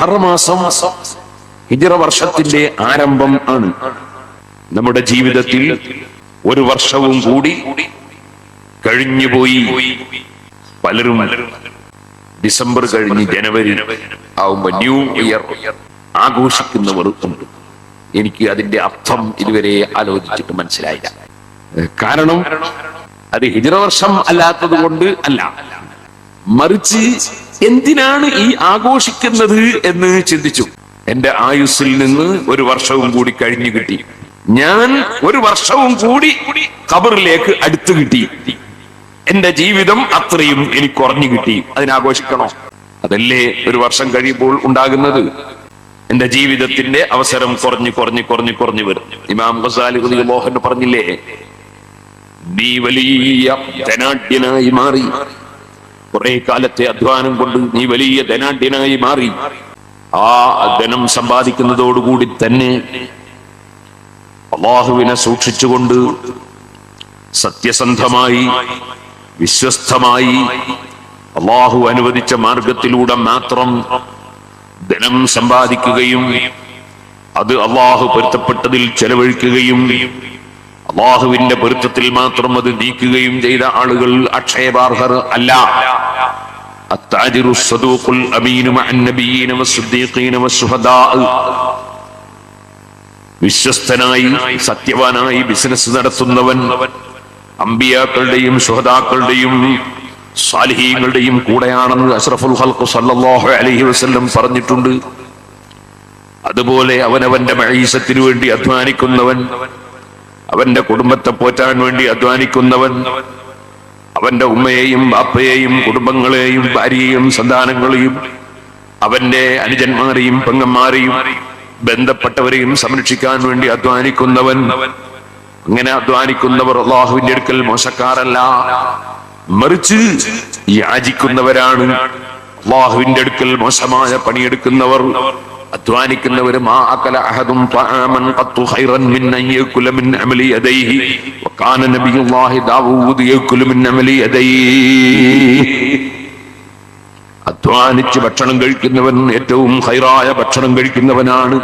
മുഹറമാസം ഹിജറ വർഷത്തിന്റെ ആരംഭം ആണ്. നമ്മുടെ ജീവിതത്തിൽ ഒരു വർഷവും കൂടി കഴിഞ്ഞുപോയി പലരും ഡിസംബർ കഴിഞ്ഞ് ജനുവരി ആവുമ്പോ ന്യൂ ഇയർ ആഘോഷിക്കുന്നവർ ഉണ്ട്. എനിക്ക് അതിന്റെ അർത്ഥം ഇതുവരെ ആലോചിച്ചിട്ട് മനസ്സിലായില്ല. കാരണം അത് ഹിജറ വർഷം അല്ലാത്തത് കൊണ്ട് അല്ല. മറിച്ച് എന്തിനാണ് ഈ ആഘോഷിക്കുന്നത് എന്ന് ചിന്തിച്ചു. എന്റെ ആയുസ്സിൽ നിന്ന് ഒരു വർഷവും കൂടി കഴിഞ്ഞു കിട്ടി. ഞാൻ ഒരു വർഷവും കൂടി കബറിലേക്ക് അടുത്തു കിട്ടി. എന്റെ ജീവിതം അത്രയും എനിക്ക് കുറഞ്ഞു കിട്ടി. അതിനാഘോഷിക്കണോ? അതല്ലേ ഒരു വർഷം കഴിയുമ്പോൾ ഉണ്ടാകുന്നത്? എന്റെ ജീവിതത്തിന്റെ അവസരം കുറഞ്ഞു കുറഞ്ഞു കുറഞ്ഞു കുറഞ്ഞു വരും. ഇമാം ഗസാലി മോഹൻ പറഞ്ഞില്ലേ നീ വലിയ ധനാഢ്യനായി മാറി കുറെ കാലത്തെ അധ്വാനം കൊണ്ട് നീ വലിയ ധനാഢ്യനായി മാറി. ആ ധനം സമ്പാദിക്കുന്നതോടുകൂടി തന്നെ അള്ളാഹുവിനെ സൂക്ഷിച്ചുകൊണ്ട് സത്യസന്ധമായി വിശ്വസ്തമായി അള്ളാഹു അനുവദിച്ച മാർഗത്തിലൂടെ മാത്രം ധനം സമ്പാദിക്കുകയും അത് അള്ളാഹു പൊരുത്തപ്പെട്ടതിൽ ചെലവഴിക്കുകയും അള്ളാഹുവിന്റെ പൊരുത്തത്തിൽ മാത്രം അത് നീക്കുകയും ചെയ്ത ആളുകൾ അക്ഷയബാർഹർ അല്ല. വിശ്വസ്തനായി സത്യവാനായി ബിസിനസ് നടത്തുന്നവൻ അമ്പിയാക്കളുടെയും സുഹദാക്കളുടെയും സാലിഹീങ്ങളുടെയും കൂടെയാണെന്ന് അഷ്റഫുൽ ഹൽക്കു സല്ലാഹു അലഹി വസ്ല്ലം പറഞ്ഞിട്ടുണ്ട്. അതുപോലെ അവനവന്റെ മഴീസത്തിനു വേണ്ടി അധ്വാനിക്കുന്നവൻ അവന്റെ കുടുംബത്തെ പോറ്റാൻ വേണ്ടി അധ്വാനിക്കുന്നവൻ അവന്റെ ഉമ്മയെയും അപ്പയെയും കുടുംബങ്ങളെയും ഭാര്യയെയും സന്താനങ്ങളെയും അവന്റെ അനുജന്മാരെയും പെങ്ങന്മാരെയും ബന്ധപ്പെട്ടവരെയും സംരക്ഷിക്കാൻ വേണ്ടി അധ്വാനിക്കുന്നവൻ. അങ്ങനെ അധ്വാനിക്കുന്നവർ അള്ളാഹുവിന്റെ അടുക്കൽ മോശക്കാരല്ല. മറിച്ച് യാചിക്കുന്നവരാണ്. അള്ളാഹുവിന്റെ അടുക്കൽ മോശമായ പണിയെടുക്കുന്നവർ. അധ്വാനിക്കുന്നവർ മാ അകല അഹദും طعاما قط خيرا من ان ياكل من عمل يديه وكان نبي الله داوود ياكل من عمل يديه അധ്വാനിച്ച് ഭക്ഷണം കഴിക്കുന്നവൻ ഏറ്റവും ഹൈറായ ഭക്ഷണം കഴിക്കുന്നവനാണ്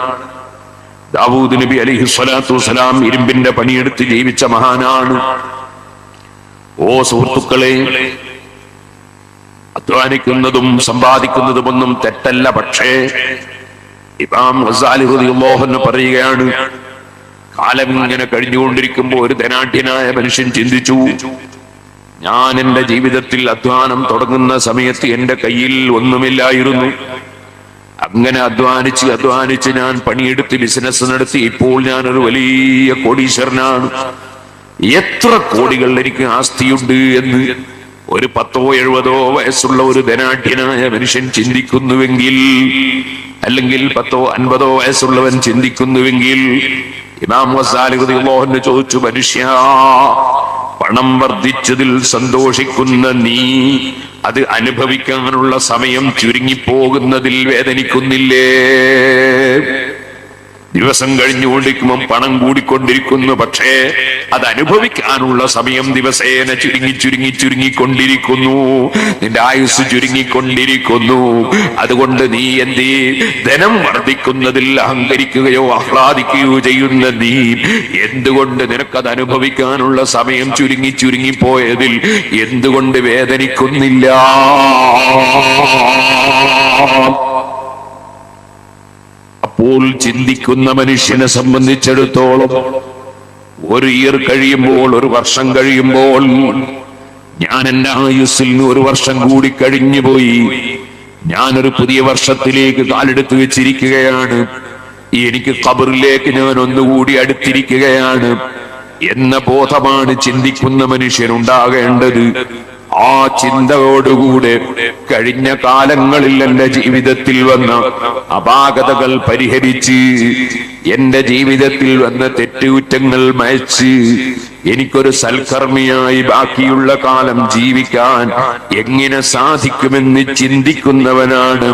ദാവൂദ് നബി അലിഹി സ്വലാത്തു വസ്സലാം ഇരുമ്പിന്റെ പണിയെടുത്ത് ജീവിച്ച മഹാനാണ് ഓ സുഹൃത്തുക്കളെ അധ്വാനിക്കുന്നതും സമ്പാദിക്കുന്നതുമൊന്നും തെറ്റല്ല പക്ഷേ ഇമാം അൻഹു പറയുകയാണ് കാലം ഇങ്ങനെ കഴിഞ്ഞുകൊണ്ടിരിക്കുമ്പോൾ ഒരു ധനാഢ്യനായ മനുഷ്യൻ ചിന്തിച്ചു ഞാൻ എന്റെ ജീവിതത്തിൽ അധ്വാനം തുടങ്ങുന്ന സമയത്ത് എന്റെ കയ്യിൽ ഒന്നുമില്ലായിരുന്നു. അങ്ങനെ അധ്വാനിച്ച് അധ്വാനിച്ച് ഞാൻ പണിയെടുത്ത് ബിസിനസ് നടത്തി ഇപ്പോൾ ഒരു വലിയ കോടീശ്വരനാണ്. എത്ര കോടികൾ എനിക്ക് ആസ്തിയുണ്ട് എന്ന് ഒരു പത്തോ എഴുപതോ വയസ്സുള്ള ഒരു ധനാഢ്യനായ മനുഷ്യൻ ചിന്തിക്കുന്നുവെങ്കിൽ അല്ലെങ്കിൽ പത്തോ അൻപതോ വയസ്സുള്ളവൻ ചിന്തിക്കുന്നുവെങ്കിൽ ഇമാം വസാലിഹുദിന് ചോദിച്ചു മനുഷ്യ പണം വർദ്ധിച്ചതിൽ സന്തോഷിക്കുന്ന നീ അത് അനുഭവിക്കാനുള്ള സമയം ചുരുങ്ങിപ്പോകുന്നതിൽ വേദനിക്കുന്നില്ലേ? ദിവസം കഴിഞ്ഞുകൊണ്ടിരിക്കുമ്പം പണം കൂടിക്കൊണ്ടിരിക്കുന്നു. പക്ഷേ അത് അനുഭവിക്കാനുള്ള സമയം ദിവസേന ചുരുങ്ങി ചുരുങ്ങി ചുരുങ്ങിക്കൊണ്ടിരിക്കുന്നു. നിന്റെ ആയുസ് ചുരുങ്ങിക്കൊണ്ടിരിക്കുന്നു. അതുകൊണ്ട് നീ എന്തേ ധനം വർദ്ധിക്കുന്നതിൽ അഹങ്കരിക്കുകയോ ആഹ്ലാദിക്കുകയോ ചെയ്യുന്ന നീ എന്തുകൊണ്ട് നിനക്കത് അനുഭവിക്കാനുള്ള സമയം ചുരുങ്ങി പോയതിൽ എന്തുകൊണ്ട് വേദനിക്കുന്നില്ല? അപ്പോൾ ചിന്തിക്കുന്ന മനുഷ്യനെ സംബന്ധിച്ചിടത്തോളം ഒരു ഇയർ കഴിയുമ്പോൾ ഒരു വർഷം കഴിയുമ്പോൾ ഞാൻ എന്റെ ആയുസ്സിൽ നിന്ന് ഒരു വർഷം കൂടി കഴിഞ്ഞു പോയി. ഞാനൊരു പുതിയ വർഷത്തിലേക്ക് കാലെടുത്ത് വെച്ചിരിക്കുകയാണ്. എനിക്ക് കബറിലേക്ക് ഞാൻ ഒന്നുകൂടി അടുത്തിരിക്കുകയാണ്. എന്ന ബോധമാണ് ചിന്തിക്കുന്ന മനുഷ്യനുണ്ടാകേണ്ടത്. ആ ചിന്തയോടുകൂടെ കഴിഞ്ഞ കാലങ്ങളിൽ എന്റെ ജീവിതത്തിൽ വന്ന അപാകതകൾ പരിഹരിച്ച് എന്റെ ജീവിതത്തിൽ വന്ന തെറ്റുകുറ്റങ്ങൾ മയച്ച് എനിക്കൊരു സൽക്കർമ്മിയായി ബാക്കിയുള്ള കാലം ജീവിക്കാൻ എങ്ങനെ സാധിക്കുമെന്ന് ചിന്തിക്കുന്നവനാണ്.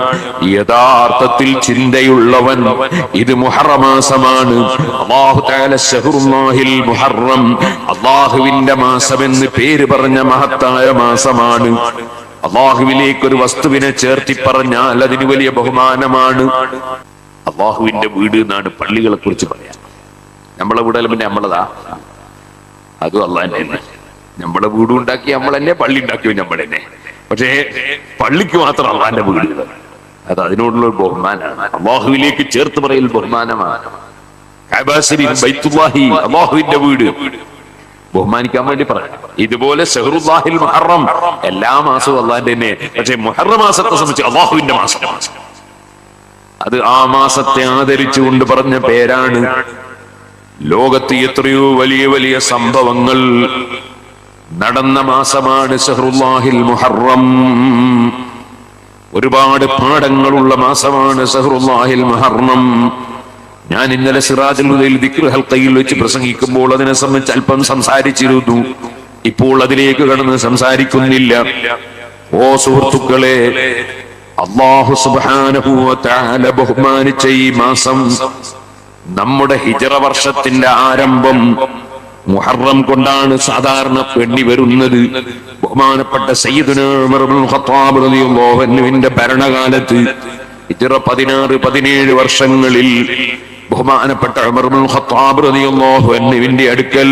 യഥാർത്ഥത്തിൽ ചിന്തയുള്ളവൻ ഇത് മുഹറമാസമാണ്. മുഹറം അള്ളാഹുവിന്റെ മാസമെന്ന് പേര് പറഞ്ഞ മഹത്തായ മാസമാണ്. അള്ളാഹുവിലേക്ക് ഒരു വസ്തുവിനെ ചേർത്തി പറഞ്ഞാൽ അതിന് വലിയ ബഹുമാനമാണ്. അള്ളാഹുവിന്റെ വീട് എന്നാണ് പള്ളികളെ കുറിച്ച് പറയാം. നമ്മളെ വീടല്ല പിന്നെ നമ്മളതാ. അതും അള്ളാഹ് തന്നെ. നമ്മളെ വീട് ഉണ്ടാക്കി നമ്മൾ തന്നെ പള്ളി ഉണ്ടാക്കിയോ നമ്മൾ തന്നെ. പക്ഷേ പള്ളിക്ക് മാത്രം അള്ളാന്റെ വീട്. അത് അതിനോടുള്ള ഒരു ബഹുമാനമാണ് അള്ളാഹുവിലേക്ക് ചേർത്ത് പറയൽ ബഹുമാനമാണ്. വീട്. ബഹുമാനിക്കാൻ വേണ്ടി പറയാം ഇതുപോലെ മുഹറം എല്ലാ മാസവും അള്ളാന്റെ തന്നെ. പക്ഷേ മുഹറ മാസത്തെ സംബന്ധിച്ച് അള്ളാഹുവിന്റെ മാസം അത് ആ മാസത്തെ ആദരിച്ചുകൊണ്ട് പറഞ്ഞ പേരാണ്. ലോകത്ത് എത്രയോ വലിയ വലിയ സംഭവങ്ങൾ നടന്ന മാസമാണ് സഹ്റുല്ലാഹിൽ മുഹറം. ഒരുപാട് പാഠങ്ങളുള്ള മാസമാണ് സഹ്റുല്ലാഹിൽ മുഹറം. ഞാൻ ഇന്നലെ സിറാജിൽ ഹുദയിൽ വെച്ച് പ്രസംഗിക്കുമ്പോൾ അതിനെ സംബന്ധിച്ച് അല്പം സംസാരിച്ചിരുന്നു. ഇപ്പോൾ അതിലേക്ക് കടന്ന് സംസാരിക്കുന്നില്ല. ഓ സുഹൃത്തുക്കളെ അള്ളാഹു സുബാനുഭൂത്താല ബഹുമാനിച്ച ഈ മാസം നമ്മുടെ ഹിജറ വർഷത്തിന്റെ ആരംഭം മുഹറം കൊണ്ടാണ് സാധാരണ പെണ്ണി വരുന്നത്. ബഹുമാനപ്പെട്ട സയ്യിദുന ഉമർ ഇബ്നുൽ ഖത്താബ് റളിയല്ലാഹു അൻഹുവിന്റെ ഭരണകാലത്ത് ഹിജറ പതിനാറ് പതിനേഴ് വർഷങ്ങളിൽ ബഹുമാനപ്പെട്ട അൻഹുവിന്റെ അടുക്കൽ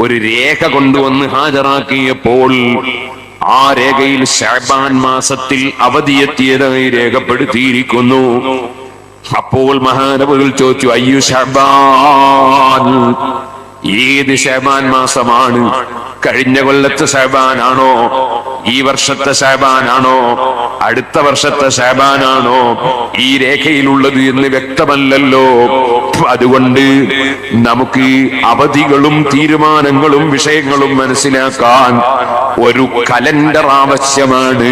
ഒരു രേഖ കൊണ്ടുവന്ന് ഹാജരാക്കിയപ്പോൾ ആ രേഖയിൽ ഷാബാൻ മാസത്തിൽ അവധിയെത്തിയതായി രേഖപ്പെടുത്തിയിരിക്കുന്നു. അപ്പോൾ മഹാനവകൾ ചോദിച്ചു അയ്യു ഷാബാൻ ഏത് ഷാബാൻ മാസമാണ്? കഴിഞ്ഞ കൊല്ലത്തെ ഷബാനാണോ ഈ വർഷത്തെ ശാബാനാണോ അടുത്ത വർഷത്തെ ശാബാനാണോ ഈ രേഖയിലുള്ളത് എന്ന് വ്യക്തമല്ലല്ലോ. അതുകൊണ്ട് നമുക്ക് അവധികളും തീരുമാനങ്ങളും വിഷയങ്ങളും മനസ്സിലാക്കാൻ ഒരു കലണ്ടർ ആവശ്യമാണ്.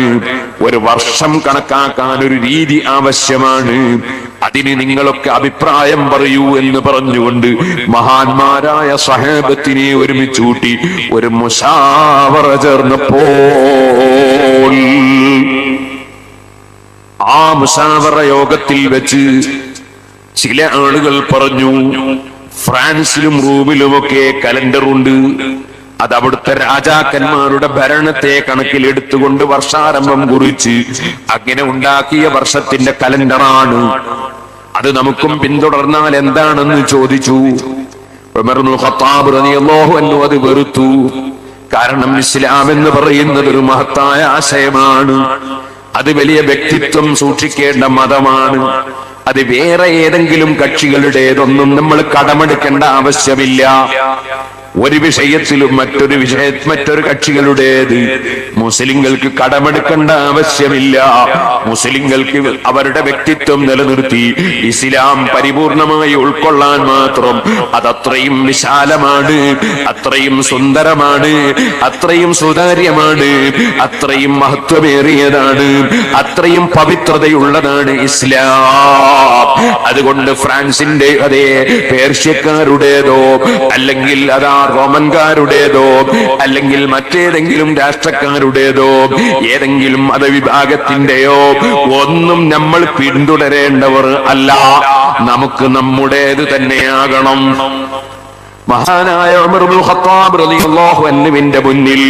ഒരു വർഷം കണക്കാക്കാൻ ഒരു രീതി ആവശ്യമാണ്. അതിന് നിങ്ങളൊക്കെ അഭിപ്രായം പറയൂ എന്ന് പറഞ്ഞുകൊണ്ട് മഹാന്മാരായ സഹേബത്തിനെ ഒരുമിച്ചൂട്ടി ഒരു മുഷാവറ ചേർന്നപ്പോൾ ആ മുഷാവറ യോഗത്തിൽ വെച്ച് ചില ആളുകൾ പറഞ്ഞു ഫ്രാൻസിലും റൂമിലുമൊക്കെ കലണ്ടറുണ്ട്. അത് അവിടുത്തെ രാജാക്കന്മാരുടെ ഭരണത്തെ കണക്കിലെടുത്തുകൊണ്ട് വർഷാരംഭം കുറിച്ച് അങ്ങനെ ഉണ്ടാക്കിയ വർഷത്തിന്റെ കലണ്ടറാണ്. അത് നമുക്കും പിന്തുടർന്നാൽ എന്താണെന്ന് ചോദിച്ചു. അത് വെറുത്തു. കാരണം ഇസ്ലാം എന്ന് പറയുന്നത് ഒരു മഹത്തായ ആശയമാണ്. അത് വലിയ വ്യക്തിത്വം സൂക്ഷിക്കേണ്ട മതമാണ്. അത് വേറെ ഏതെങ്കിലും കക്ഷികളുടേതൊന്നും നമ്മൾ കടമെടുക്കേണ്ട ആവശ്യമില്ല. ഒരു വിഷയത്തിലും മറ്റൊരു വിഷയ മറ്റൊരു കക്ഷികളുടേത്. മുസ്ലിങ്ങൾക്ക് കടമെടുക്കേണ്ട ആവശ്യമില്ല. മുസ്ലിങ്ങൾക്ക് അവരുടെ വ്യക്തിത്വം നിലനിർത്തി ഇസ്ലാം പരിപൂർണമായി ഉൾക്കൊള്ളാൻ മാത്രം അതത്രയും വിശാലമാണ് അത്രയും സുന്ദരമാണ് അത്രയും സുതാര്യമാണ് അത്രയും മഹത്വമേറിയതാണ് അത്രയും പവിത്രതയുള്ളതാണ് ഇസ്ലാം. അതുകൊണ്ട് ഫ്രാൻസിന്റെ അതേ പേർഷ്യക്കാരുടേതോ അല്ലെങ്കിൽ അതാ റോമൻകാരുടേതോ അല്ലെങ്കിൽ മറ്റേതെങ്കിലും രാഷ്ട്രക്കാരുടേതോ ഏതെങ്കിലും മതവിഭാഗത്തിന്റെയോ ഒന്നും നമ്മൾ പിന്തുടരേണ്ടവർ അല്ല. നമുക്ക് നമ്മുടേത് തന്നെയാകണം. മഹാനായ ഉമർ ഖത്താബ് റളിയല്ലാഹു അൻഹുവിന്റെ മുന്നിൽ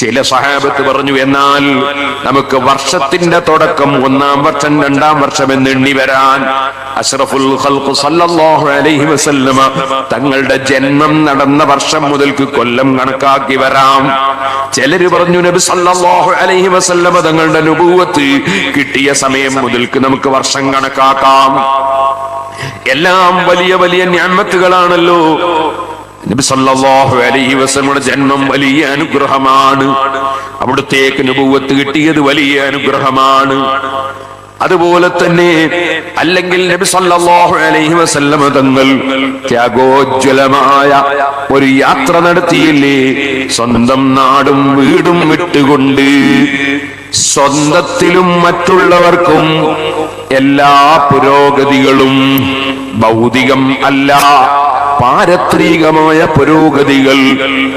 ചില സഹാബത്ത് പറഞ്ഞു എന്നാൽ നമുക്ക് വർഷത്തിന്റെ തുടക്കം ഒന്നാം വർഷം രണ്ടാം വർഷം എന്ന് എണ്ണി വരാൻ. അഷ്റഫുൽ അലൈഹി വസല്ലമ തങ്ങളുടെ ജന്മം നടന്ന വർഷം മുതൽക്ക് കൊല്ലം കണക്കാക്കി വരാം. ചിലര് പറഞ്ഞു നബി സല്ലല്ലാഹു അലൈഹി വസല്ലമ തങ്ങളുടെ അനുഭവത്ത് കിട്ടിയ സമയം മുതൽക്ക് നമുക്ക് വർഷം കണക്കാക്കാം. എല്ലാം വലിയ വലിയ ഞാമത്തുകളാണല്ലോ. നബി സല്ലല്ലാഹു അലൈഹി വസല്ലമയുടെ ജന്മം വലിയ അനുഗ്രഹമാണ്. അവിടത്തേക്ക് നുപൂവത്ത് കിട്ടിയത് വലിയ അനുഗ്രഹമാണ്. അതുപോലെ തന്നെ അല്ലെങ്കിൽ നബി സല്ലല്ലാഹു അലൈഹി വസല്ലമ തങ്ങൾ ത്യാഗോജ്വലമായ ഒരു യാത്ര നടത്തിയില്ലേ? സ്വന്തം നാടും വീടും വിട്ടുകൊണ്ട് സ്വന്തത്തിലും മറ്റുള്ളവർക്കും എല്ലാ പുരോഗതികളും ഭൗതികം അല്ല. പാരത്രികമായ പുരോഗതികൾ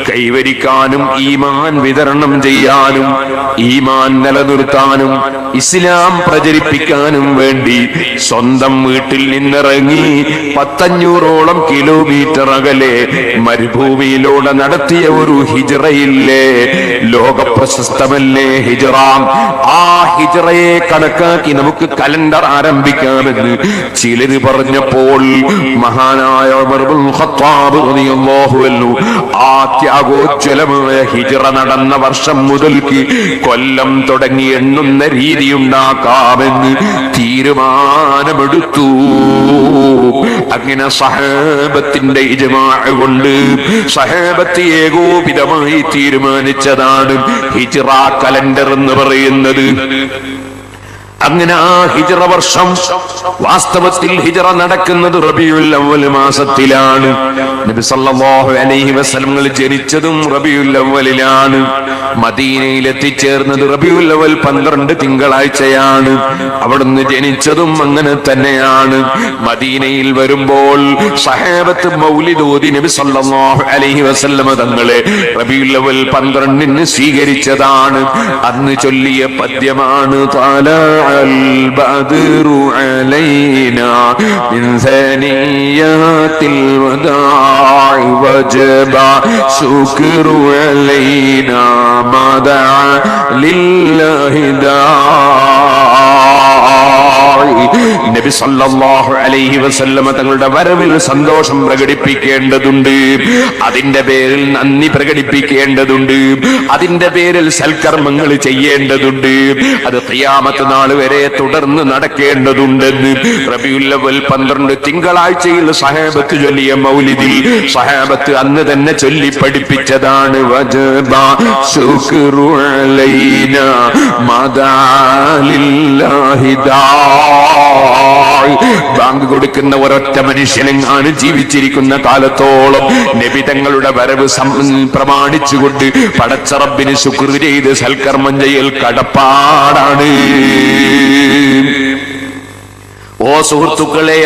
കൈവരിക്കാനും ഈമാൻ വിതരണം ചെയ്യാനും ഈമാൻ നിലനിർത്താനും ഇസ്ലാം പ്രചരിപ്പിക്കാനും വേണ്ടി സ്വന്തം വീട്ടിൽ നിന്നിറങ്ങി പത്തഞ്ഞൂറോളം കിലോമീറ്റർ അകലെ മരുഭൂമിയിലൂടെ നടത്തിയ ഒരു ഹിജറയില്ലേ? ലോക പ്രശസ്തമല്ലേ ഹിജറ? ആ ഹിജറയെ കണക്കാക്കി നമുക്ക് കലണ്ടർ ആരംഭിക്കാമെന്ന് ചിലര് പറഞ്ഞപ്പോൾ മഹാനായ ഖത്താബ് ഹിജറ നടന്ന വർഷം മുതൽക്ക് കൊല്ലം തുടങ്ങി എണ്ണുന്ന രീതി ഉണ്ടാക്കാമെന്ന് തീരുമാനമെടുത്തു. അങ്ങനെ സഹേബത്തിന്റെ ഇജമാ കൊണ്ട് സഹാബത്ത് ഏകോപിതമായി തീരുമാനിച്ചതാണ് ഹിജറ കലണ്ടർ എന്ന് പറയുന്നത്. അങ്ങനെ ആ ഹിജറ വർഷം വാസ്തവത്തിൽ ഹിജറ നടക്കുന്നത് റബിയുൽ അവൽ മാസത്തിലാണ്. നബി സല്ലല്ലാഹു അലൈഹി വസല്ലം ജനിച്ചതും റബിയുൽ അവലിലാണ് മദീനയിൽ എത്തിച്ചേർന്നത് റബിയുൽ അവൽ പന്ത്രണ്ട് തിങ്കളാഴ്ചയാണ്. അവിടുന്ന് ജനിച്ചതും അങ്ങനെ തന്നെയാണ്. മദീനയിൽ വരുമ്പോൾ സഹാബത്ത് മൗലിദോദി നബി സല്ലല്ലാഹു അലൈഹി വസല്ലമ തങ്ങളെ റബിയുൽ അവൽ പന്ത്രണ്ടിന് സ്വീകരിച്ചതാണ്. അന്ന് ചൊല്ലിയ പദ്യമാണ് താലാ البدر علينا من ثنيات الوداع وجب شكر علينا ما دعا لله داعي നബി സല്ലല്ലാഹു അലൈഹി വസല്ലമ തങ്ങളുടെ വരവിൽ സന്തോഷം പ്രകടിപ്പിക്കേണ്ടതുണ്ട്. അതിന്റെ പേരിൽ നന്ദി പ്രകടിപ്പിക്കേണ്ടതുണ്ട്. അതിന്റെ പേരിൽ സൽക്കർമ്മങ്ങൾ ചെയ്യേണ്ടതുണ്ട്. അത് ഖിയാമത്ത് നാൾ വരെ തുടർന്ന് നടക്കേണ്ടതുണ്ടെന്ന് റബിയുല്ലവൽ പന്ത്രണ്ട് തിങ്കളാഴ്ചയിൽ സഹേബത്ത് ചൊല്ലിയ മൗലിദിൽ സഹേബത്ത് അന്ന് തന്നെ ചൊല്ലി പഠിപ്പിച്ചതാണ്. വജബ ശുക്രു അലൈന മദാലില്ലാഹി ദാഇ. ബാങ്ക് കൊടുക്കുന്ന ഒരൊറ്റ മനുഷ്യനെങ്ങാണ് ജീവിച്ചിരിക്കുന്ന കാലത്തോളം നിബിതങ്ങളുടെ വരവ് സം- പ്രമാണിച്ചുകൊണ്ട് പടച്ചറബിന് ശുക്ർ ചെയ്ത് സൽക്കർമ്മം ചെയ്യൽ കടപ്പാടാണ്. ഓ സുഹൃത്തുക്കളെ